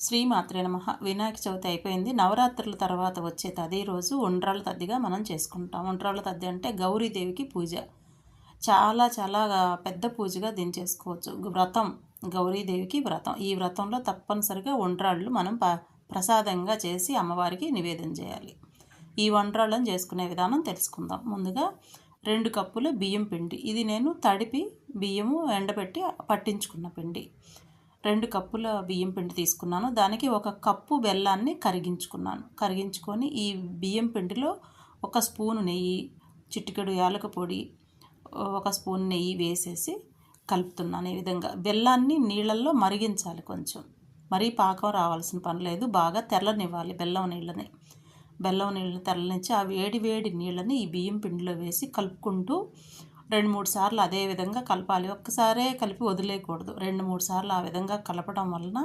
శ్రీమాత్రే నమ. వినాయక చవితి అయిపోయింది. నవరాత్రుల తర్వాత వచ్చే తది రోజు ఉండ్రాళ్ళ తద్దిగా మనం చేసుకుంటాం. ఉండ్రాళ్ళ తద్ది అంటే గౌరీదేవికి పూజ. చాలా చాలా పెద్ద పూజగా దీన్ని చేసుకోవచ్చు. వ్రతం. గౌరీదేవికి వ్రతం. ఈ వ్రతంలో తప్పనిసరిగా ఉండ్రాళ్ళు మనం ప ప్రసాదంగా చేసి అమ్మవారికి నివేదన చేయాలి. ఈ వండ్రాళ్ళను చేసుకునే విధానం తెలుసుకుందాం. ముందుగా రెండు కప్పుల బియ్యం పిండి. ఇది నేను తడిపి బియ్యము ఎండబెట్టి పట్టించుకున్న పిండి. రెండు కప్పుల బియ్యం పిండి తీసుకున్నాను. దానికి ఒక కప్పు బెల్లాన్ని కరిగించుకున్నాను. కరిగించుకొని ఈ బియ్యం పిండిలో ఒక స్పూను నెయ్యి చిటికెడు యాలక పొడి ఒక స్పూన్ నెయ్యి వేసేసి కలుపుతున్నాను. ఈ విధంగా బెల్లాన్ని నీళ్ళల్లో మరిగించాలి కొంచెం. మరీ పాకం రావాల్సిన పని లేదు. బాగా తెల్లనివ్వాలి బెల్లం నీళ్ళని. బెల్లం నీళ్ళని తెల్లనిచ్చి ఆ వేడి వేడి నీళ్ళని ఈ బియ్యం పిండిలో వేసి కలుపుకుంటూ రెండు మూడు సార్లు అదే విధంగా కలపాలి. ఒక్కసారే కలిపి వదిలేయకూడదు. రెండు మూడు సార్లు ఆ విధంగా కలపడం వలన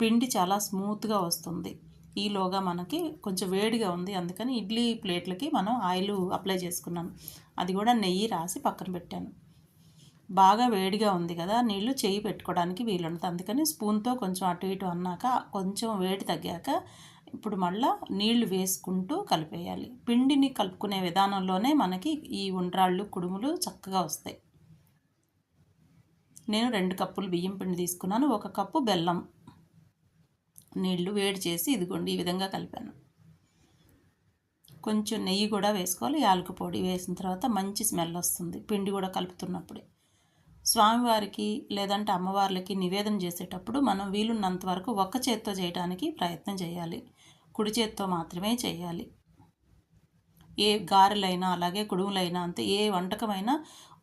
పిండి చాలా స్మూత్గా వస్తుంది. ఈలోగా మనకి కొంచెం వేడిగా ఉంది. అందుకని ఇడ్లీ ప్లేట్లకి మనం ఆయిల్ అప్లై చేసుకున్నాను. అది కూడా నెయ్యి రాసి పక్కన పెట్టాను. బాగా వేడిగా ఉంది కదా నీళ్ళు చేయి పెట్టుకోవడానికి వీలుంటుంది అందుకని స్పూన్తో కొంచెం అటు ఇటు అన్నాక కొంచెం వేడి తగ్గాక ఇప్పుడు మళ్ళీ నీళ్ళు వేసుకుంటూ కలిపేయాలి. పిండిని కలుపుకునే విధానంలోనే మనకి ఈ ఉండ్రాళ్ళు కుడుములు చక్కగా వస్తాయి. నేను రెండు కప్పులు బియ్యం పిండి తీసుకున్నాను. ఒక కప్పు బెల్లం నీళ్ళు వేడి చేసి ఇదిగోండి ఈ విధంగా కలిపాను. కొంచెం నెయ్యి కూడా వేసుకోవాలి. యాలకు పొడి వేసిన తర్వాత మంచి స్మెల్ వస్తుంది పిండి కూడా కలుపుతున్నప్పుడే. స్వామివారికి లేదంటే అమ్మవార్లకి నివేదన చేసేటప్పుడు మనం వీలున్నంత వరకు ఒక్క చేత్తో చేయడానికి ప్రయత్నం చేయాలి. కుడి చేత్తో మాత్రమే చేయాలి. ఏ గారెలైనా అలాగే కుడుములైనా అంతే ఏ వంటకమైనా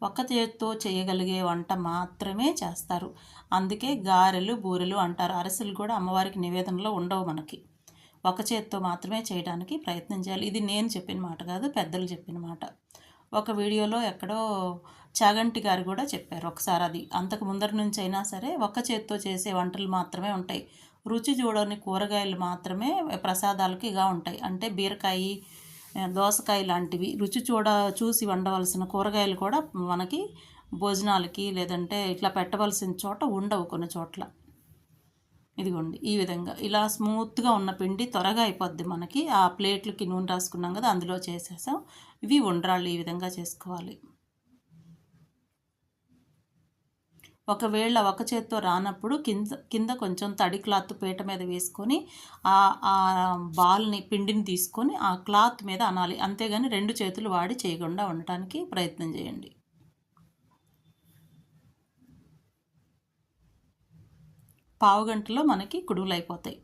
ఒక్క చేత్తో చేయగలిగే వంట మాత్రమే చేస్తారు. అందుకే గారెలు బూరెలు అంటారు. అరసలు కూడా అమ్మవారికి నివేదనలో ఉండవు మనకి. ఒక చేత్తో మాత్రమే చేయడానికి ప్రయత్నం చేయాలి. ఇది నేను చెప్పిన మాట కాదు పెద్దలు చెప్పిన మాట. ఒక వీడియోలో ఎక్కడో చాగంటి గారు కూడా చెప్పారు. ఒకసారి అది అంతకు ముందర నుంచి అయినా సరే ఒక్క చేత్తో చేసే వంటలు మాత్రమే ఉంటాయి. రుచి చూడని కూరగాయలు మాత్రమే ప్రసాదాలకి ఇగా ఉంటాయి. అంటే బీరకాయ దోసకాయ లాంటివి రుచి చూడ చూసి వండవలసిన కూరగాయలు కూడా మనకి భోజనాలకి లేదంటే ఇట్లా పెట్టవలసిన చోట ఉండవు కొన్ని చోట్ల. ఇదిగోండి ఈ విధంగా. ఇలా స్మూత్గా ఉన్న పిండి త్వరగా అయిపోద్ది మనకి. ఆ ప్లేట్లకి నూనె రాసుకున్నాం కదా అందులో చేసేసాం. ఇవి ఉండ్రాళ్ళు ఈ విధంగా చేసుకోవాలి. ఒకవేళ ఒక చేత్తో రానప్పుడు కింద కింద కొంచెం తడి క్లాత్ పీట మీద వేసుకొని ఆ బాల్ని పిండిని తీసుకొని ఆ క్లాత్ మీద అనాలి. అంతేగాని రెండు చేతులు వాడి చేయకుండా ఉండటానికి ప్రయత్నం చేయండి. పావు గంటలో మనకి కుడుగులు అయిపోతాయి.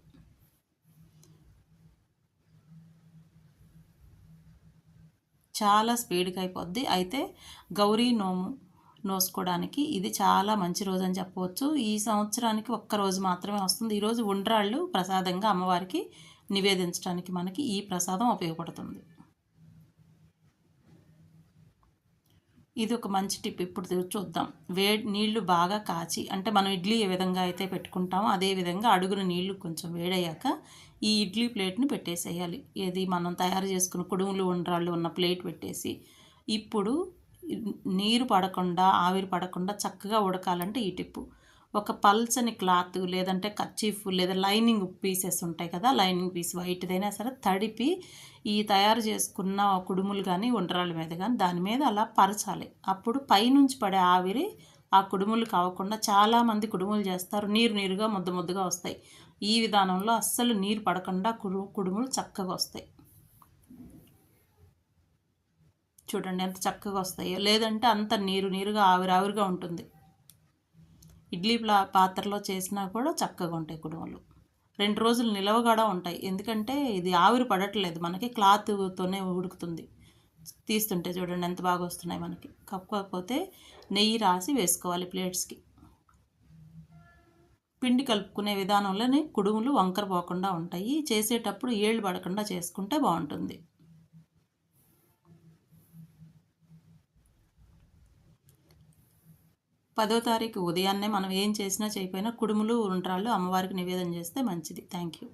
చాలా స్పీడ్గా అయిపోద్ది. అయితే గౌరీ నోము నోసుకోవడానికి ఇది చాలా మంచి రోజు అని చెప్పవచ్చు. ఈ సంవత్సరానికి ఒక్క రోజు మాత్రమే వస్తుంది. ఈరోజు ఉండ్రాళ్ళు ప్రసాదంగా అమ్మవారికి నివేదించడానికి మనకి ఈ ప్రసాదం ఉపయోగపడుతుంది. ఇది ఒక మంచి టిప్. ఇప్పుడు చూద్దాం. వే నీళ్ళు బాగా కాచి అంటే మనం ఇడ్లీ ఏ విధంగా అయితే పెట్టుకుంటామో అదే విధంగా అడుగున నీళ్ళు కొంచెం వేడయ్యాక ఈ ఇడ్లీ ప్లేట్ని పెట్టేసేయాలి. ఏది మనం తయారు చేసుకున్న కుడుములు ఉండ్రాళ్ళు ఉన్న ప్లేట్ పెట్టేసి ఇప్పుడు నీరు పడకుండా ఆవిరి పడకుండా చక్కగా ఉడకాలంటే ఈ టిప్పు. ఒక పల్చని క్లాత్ లేదంటే కచ్చీఫ్ లేదా లైనింగ్ పీసెస్ ఉంటాయి కదా లైనింగ్ పీస్ వైట్దైనా సరే తడిపి ఈ తయారు చేసుకున్న కుడుములు కానీ ఉండ్రాల మీద కానీ దాని మీద అలా పరచాలి. అప్పుడు పైనుంచి పడే ఆవిరి ఆ కుడుములు కావకుండా చాలామంది కుడుములు చేస్తారు. నీరు నీరుగా ముద్ద ముద్దగా వస్తాయి. ఈ విధానంలో అస్సలు నీరు పడకుండా కుడు కుడుములు చక్కగా వస్తాయి. చూడండి ఎంత చక్కగా వస్తాయో. లేదంటే అంత నీరు నీరుగా ఆవిరి ఆవిరిగా ఉంటుంది. ఇడ్లీ పాత్రలో చేసినా కూడా చక్కగా ఉంటాయి కుడుములు. రెండు రోజులు నిలవగాడా ఉంటాయి. ఎందుకంటే ఇది ఆవిరి పడట్లేదు. మనకి క్లాత్తోనే ఉడుకుతుంది. తీస్తుంటే చూడండి ఎంత బాగా వస్తున్నాయి మనకి. కప్పుకోకపోతే నెయ్యి రాసి వేసుకోవాలి ప్లేట్స్కి. పిండి కలుపుకునే విధానంలోనే కుడుములు వంకర పోకుండా ఉంటాయి. చేసేటప్పుడు ఏళ్ళు పడకుండా చేసుకుంటే బాగుంటుంది. పదో తారీఖు ఉదయాన్నే మనం ఏం చేసినా చేయకపోయినా కుడుములు ఉండ్రాళ్ళు అమ్మవారికి నివేదన చేస్తే మంచిది. Thank you